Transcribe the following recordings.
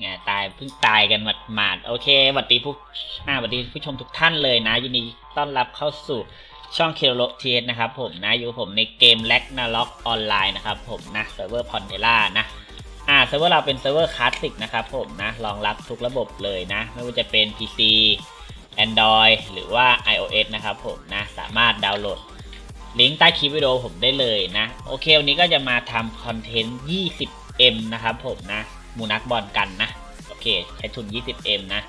ไงตายเพิ่งตายกันหมาดๆโอเคสวัสดีผู้อ่าสวัสดีผู้ชมทุกท่านเลยนะ ยินดีต้อนรับเข้าสู่ช่องเคโรเทียนะครับผมนะ อยู่ผมในเกมแล็กนาล็อกออนไลน์นะครับผมนะเซิร์ฟเวอร์พอนเทล่านะอ่าเซิร์ฟเวอร์เราเป็นเซิร์ฟเวอร์คลาสสิกนะครับผมนะรองรับทุกระบบเลยนะ ไม่ว่าจะเป็น PC Android หรือว่า iOS นะครับผมนะสามารถดาวน์โหลดลิงก์ใต้คลิปวิดีโอผมได้เลยนะ โอเค วันนี้ก็จะมาทำคอนเทนต์ 20M นะครับผมนะ มูนักบอลกันนะ โอเค ใช้ทุน 20M นะ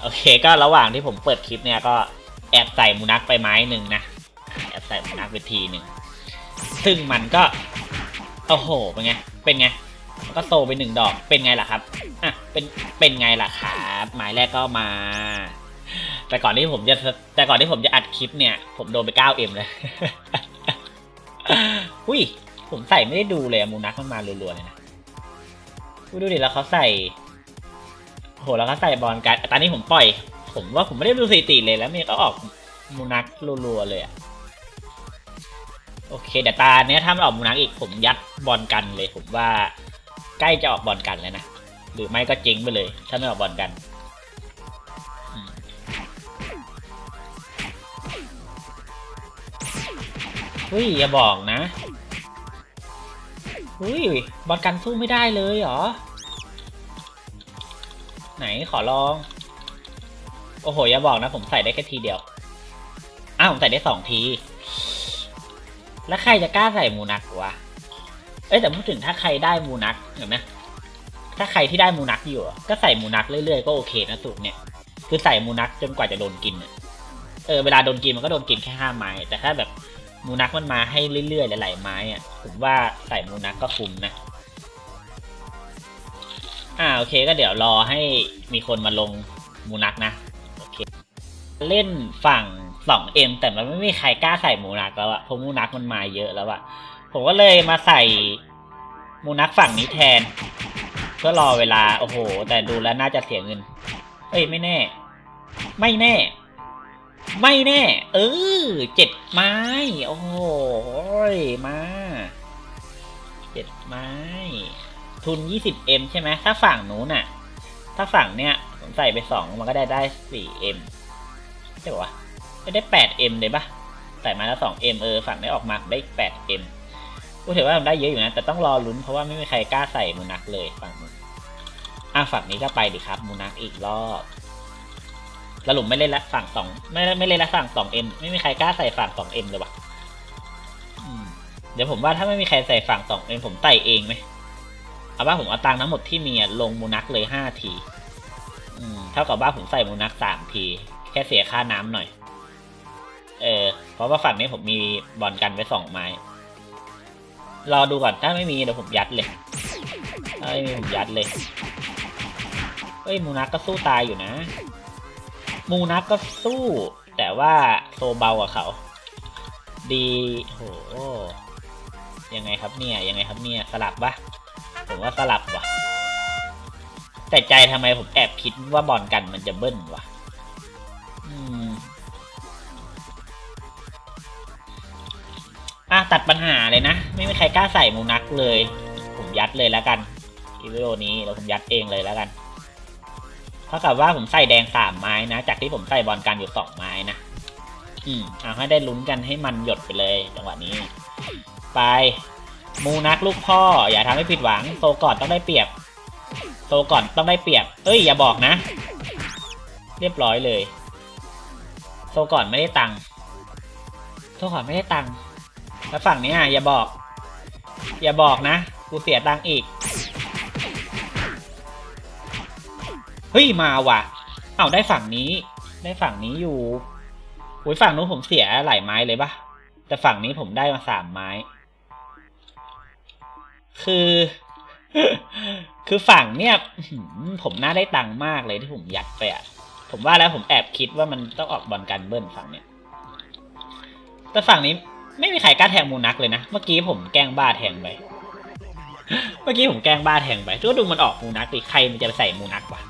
โอเคก็ระหว่างที่ผมเปิดคลิปเนี่ยก็แอบใส่มูนักไปไม้หนึ่งนะ แอบใส่มูนักไปทีหนึ่ง ซึ่งมันก็ โอ้โห เป็นไง เป็นไง ก็โตไปหนึ่งดอก เป็นไงล่ะครับ อะ เป็น เป็นไงล่ะครับหมายแรกก็มา แต่ก่อนที่ผมจะ แต่ก่อนที่ผมจะอัดคลิปเนี่ย ผมโดนไป 9M เลย อุ้ย ผมใส่ไม่ได้ดูเลยมูนักมันมารัวๆเลยนะอุ้ย ดูดิแล้วเขาใส่โหแล้วเขาใส่บอลกันตอนนี้ผมปล่อย ผมว่าผมไม่ได้ดูสถิติเลยแล้วมันก็ออกมูนักรัวๆเลยอะโอเคเดี๋ยวตาเนี้ยถ้ามันออกมูนักอีกผมยัดบอลกันเลย ผมว่าใกล้จะออกบอลกันแล้วนะหรือไม่ก็เจ๊งไปเลย ถ้าไม่ออกบอลกันเฮ้ยอย่าบอกนะเฮ้ยบอลกันสู้ไม่ได้เลยเหรอ ไหนขอลอง โอ้โห อย่าบอกนะ ผมใส่ได้แค่ทีเดียว อ้าว ผมใส่ได้สองที แล้วใครจะกล้าใส่มูนักวะ เอ้ยแต่พูดถึงถ้าใครได้มูนักเห็นไหมถ้าใครที่ได้มูนักอยู่ ก็ใส่มูนักเรื่อยๆก็โอเคนะสูตรเนี่ย คือใส่มูนักจนกว่าจะโดนกินเออเวลาโดนกินมันก็โดนกินแค่ห้าไม้ แต่ถ้าแบบมูนักมันมาให้เรื่อยๆหลายๆไม้อะผมว่าใส่มูนักก็คุ้มนะ อ่าโอเคก็เดี๋ยวรอให้มีคนมาลงมูนักนะโอเคเล่นฝั่ง 2M แต่มันไม่มีใครกล้าใส่มูนักแล้วอะเพราะมูนักมันมาเยอะแล้วอะผมก็เลยมาใส่มูนักฝั่งนี้แทน เพื่อรอเวลาโอ้โห แต่ดูแล้วน่าจะเสียเงิน เอ้ยไม่แน่ ไม่แน่ ไม่แน่ เออเจ็ดไม้ โอ้โหมาเจ็ดไม้ ทุน 20M ใช่ไหมถ้าฝั่งนู้นน่ะ ถ้าฝั่งเนี้ยผมใส่ไปสองมันก็ได้ได้ 4M ใช่ปะวะไม่ได้ 8M เลยปะใส่มาแล้ว 2M เออ ฝั่งนี้ออกมาได้ 8M กูถือว่ามันได้เยอะอยู่นะ แต่ต้องรอลุ้นเพราะว่าไม่มีใครกล้าใส่มูนักเลยฝั่งนู้นอะฝั่งนี้ก็ไปดิครับมูนักอีกรอบแล้วหลุมไม่เล่นละฝั่งสองไม่ไม่เล่นละฝั่ง 2M ไม่มีใครกล้าใส่ฝั่ง 2M เลยวะเดี๋ยวผมว่าถ้าไม่มีใครใส่ฝั่ง 2M ผมใส่เองไหม เอาว่าผมเอาตังค์ทั้งหมดที่มีลงมูนักเลยห้าทีเท่ากับว่าผมใส่มูนักสามที แค่เสียค่าน้ำหน่อย เออ เพราะว่าฝั่งนี้ผมมีบอลกันไว้สองไม้ รอดูก่อนถ้าไม่มีเดี๋ยวผมยัดเลยถ้าไม่มีผมยัดเลยเฮ้ยมูนักก็สู้ตายอยู่นะ มูนักก็สู้ แต่ว่าโซเบากว่าเขา ดีโหยังไงครับเนี่ยยังไงครับเนี่ยสลับปะ ผมว่าสลับว่ะ แต่ใจทำไมผมแอบคิดว่าบอลกันมันจะเบิ้ลว่ะอืมอะตัดปัญหาเลยนะ ไม่มีใครกล้าใส่มูนักเลย ผมยัดเลยแล้วกันอีวิโอนี้แล้วผมยัดเองเลยแล้วกันเท่ากับว่าผมใส่แดงสามไม้นะ จากที่ผมใส่บอลกันอยู่สองไม้นะอืมเอาให้ได้ลุ้นกันให้มันหยดไปเลยจังหวะนี้ ไป มูนักลูกพ่อ อย่าทำให้ผิดหวัง โซก่อนต้องได้เปรียบ โซก่อนต้องได้เปรียบ เอ้ยอย่าบอกนะ เรียบร้อยเลย โซก่อนไม่ได้ตังค์โซก่อนไม่ได้ตังค์แล้วฝั่งนี้อะอย่าบอก อย่าบอกนะ กูเสียตังค์อีก เฮ้ยมาว่ะ เอ้าได้ฝั่งนี้ ได้ฝั่งนี้อยู่โอ้ยฝั่งนู้นผมเสียหลายไม้เลยปะแต่ฝั่งนี้ผมได้มาสามไม้ คือ คือฝั่งเนี่ยผมน่าได้ตังค์มากเลยที่ผมยัดไปอะผมว่าแล้วผมแอบคิดว่ามันต้องออกบอลกันเบิ้ลฝั่งเนี่ย แต่ฝั่งนี้ไม่มีใครกล้าแทงมูนักเลยนะ เมื่อกี้ผมแกล้งบ้าแทงไป เมื่อกี้ผมแกล้งบ้าแทงไปก็ดูมันออกมูนักดิใครมันจะไปใส่มูนักวะ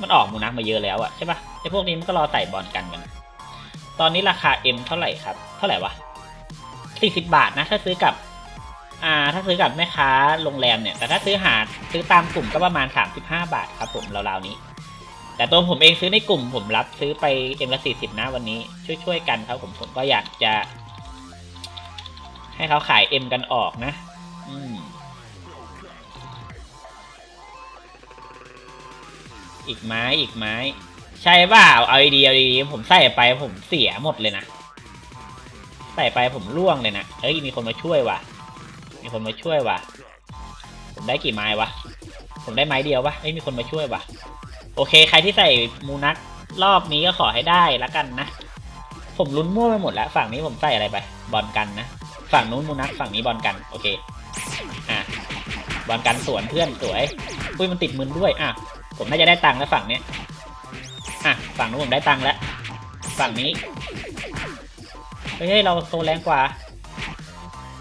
มันออกมูนักมาเยอะแล้วอะใช่ปะไอพวกนี้มันก็รอใส่บอลกันกัน ตอนนี้ราคา M เท่าไหร่ครับ เท่าไหร่วะสี่สิบบาทนะ ถ้าซื้อกับ อ่าถ้าซื้อกับแม่ค้าโรงแรมเนี่ย แต่ถ้าซื้อหาซื้อตามกลุ่มก็ประมาณ 35 บาทครับผมราวๆนี้ แต่ตัวผมเองซื้อในกลุ่มผมรับซื้อไปเอ็มละสี่สิบนะวันนี้ ช่วยๆกันครับผมผมก็อยากจะ ให้เขาขายเอ็มกันออกนะ อืมอีกไม้อีกไม้ ใช่เปล่าเอาดีเอาดีผมใส่ไปผมเสียหมดเลยนะ ใส่ไปผมร่วงเลยนะเอ้ยมีคนมาช่วยว่ะ มีคนมาช่วยว่ะ ผมได้กี่ไม้วะ ผมได้ไม้เดียววะเอ้ยมีคนมาช่วยว่ะ โอเค ใครที่ใส่มูนักรอบนี้ก็ขอให้ได้ละกันนะ ผมลุ้นมั่วไปหมดแล้ว ฝั่งนี้ผมใส่อะไรไป บอลกันนะ ฝั่งนู้นมูนักฝั่งนี้บอลกัน โอเค อะ บอลกันสวนเพื่อนสวย อุ้ยมันติดมือด้วย อะ ผมน่าจะได้ตังค์แล้วฝั่งเนี้ย อะ ฝั่งนู้นผมได้ตังค์แล้ว ฝั่งนี้ เฮ้ย เราโซแรงกว่า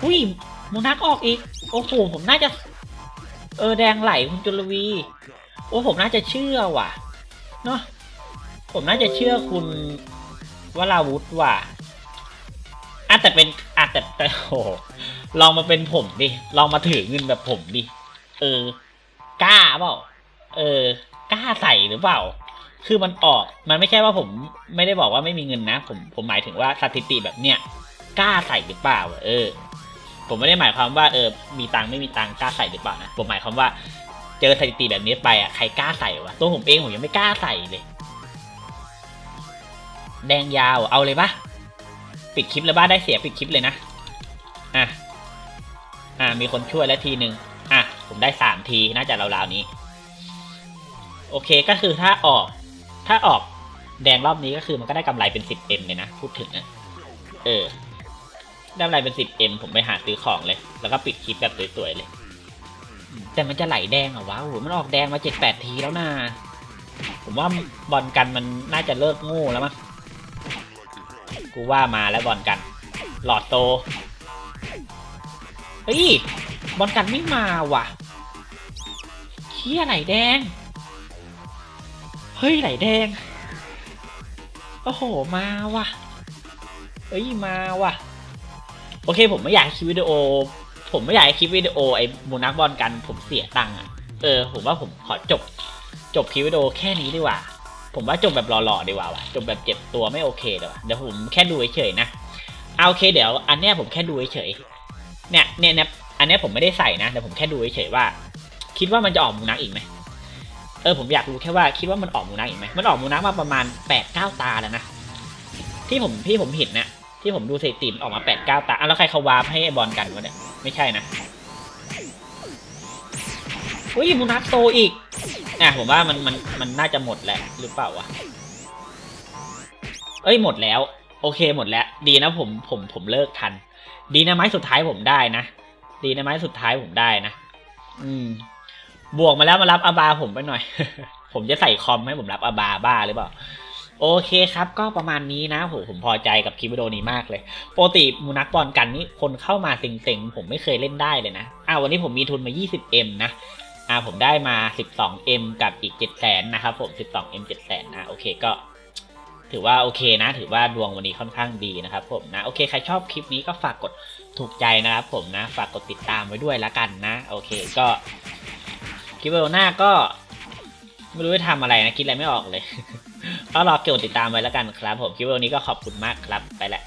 อุ้ย มูนักออกอีก โอ้โห ผมน่าจะ เออแดงไหลคุณจุลวี โอ้ผมน่าจะเชื่อว่ะ เนาะผมน่าจะเชื่อคุณวราวุธว่ะอาจแต่เป็นอาจแต่แต่โอ้ลองมาเป็นผมดิ ลองมาถือเงินแบบผมดิ เออ กล้าเปล่า เออ กล้าใส่หรือเปล่า คือมันออก มันไม่ใช่ว่าผมไม่ได้บอกว่าไม่มีเงินนะ ผม ผมหมายถึงว่าสถิติแบบเนี้ย กล้าใส่หรือเปล่า เออ ผมไม่ได้หมายความว่าเออมีตังไม่มีตังกล้าใส่หรือเปล่านะผมหมายความว่า เจอสถิติแบบนี้ไปอะใครกล้าใส่วะตัวผมเองผมยังไม่กล้าใส่เลย แดงยาวเอาเลยปะปิดคลิปเลยบ้าได้เสียปิดคลิปเลยนะอะอะมีคนช่วยแล้วทีหนึ่งอะผมได้สามทีน่าจะราวๆนี้ โอเคก็คือถ้าออก ถ้าออกแดงรอบนี้ก็คือมันก็ได้กำไรเป็น 10M เลยนะ พูดถึงนะเออ ได้กำไรเป็น 10M ผมไปหาซื้อของเลย แล้วก็ปิดคลิปแบบสวยๆเลย แต่มันจะไหลแดงเหรอวะโอ้โหมันออกแดงมาเจ็ดแปดทีแล้วนะผมว่าบอลกันมันน่าจะเลิกง่แล้วมั้งกูว่ามาแล้วบอลกัน หลอดโตเฮ้ยบอลกันไม่มาว่ะเขี้ยไหลแดง เฮ้ยไหลแดง โอ้โหมาว่ะเฮ้ยมาว่ะ โอเค ผมไม่อยากคลิปวิดีโอ ผมไม่อยากคลิปวิดีโอไอ้มูนักบอลกัน ผมเสียตังค์อะเออ ผมว่าผมขอจบ จบคลิปวิดีโอแค่นี้ดีกว่า ผมว่าจบแบบหล่อๆดีกว่าว่ะจบแบบเจ็บตัวไม่โอเคเลยว่ะเดี๋ยวผมแค่ดูเฉยๆนะเอาโอเคเดี๋ยว อันเนี้ยผมแค่ดูเฉยๆเนี่ยเนี่ยเนี่ยอันเนี้ยผมไม่ได้ใส่นะแต่ผมแค่ดูเฉยๆว่า คิดว่ามันจะออกมูนักอีกไหมเออผมอยากรู้แค่ว่าคิดว่ามันออกมูนักอีกไหมมันออกมูนักมาประมาณแปดเก้าตาแล้วนะที่ผมที่ผมเห็นนะ ที่ผมดูสถิติมออกมาแปดเก้าตาอะแล้วใครเขาวาร์ปให้ไอบอลกันวะเนี่ย ไม่ใช่นะอุ้ยมูนักโตอีกอะผมว่ามันมันมันน่าจะหมดแล้วหรือเปล่าวะ เอ้ยหมดแล้ว โอเคหมดแล้ว ดีนะผมผมผมเลิกทัน ดีนะไม้สุดท้ายผมได้นะ ดีนะไม้สุดท้ายผมได้นะ อืม บวกมาแล้วมารับอาบาผมไปหน่อย ผมจะใส่คอมให้ผมรับอาบาบ้าหรือเปล่า โอเคครับก็ประมาณนี้นะผมพอใจกับคลิปวิดีโอนี้มากเลยปกติมูนักบอลกันนี่คนเข้ามาเซ็งๆ ผมไม่เคยเล่นได้เลยนะอ่าวันนี้ผมมีทุนมา 20M นะอ่าผมได้มา 12M กับอีก 700,000นะครับผม 12M 700,000นะโอเคก็ ถือว่าโอเคนะ ถือว่าดวงวันนี้ค่อนข้างดีนะครับผมนะโอเคใครชอบคลิปนี้ก็ฝากกดถูกใจนะครับผมนะ ฝากกดติดตามไว้ด้วยละกันนะโอเคก็คลิปวิดีโอหน้าก็ไม่รู้จะทำอะไรนะคิดอะไรไม่ออกเลย ก็รอเกี่ยวติดตามไว้แล้วกันครับ ผมคลิปวันนี้ก็ขอบคุณมากครับไปแหละ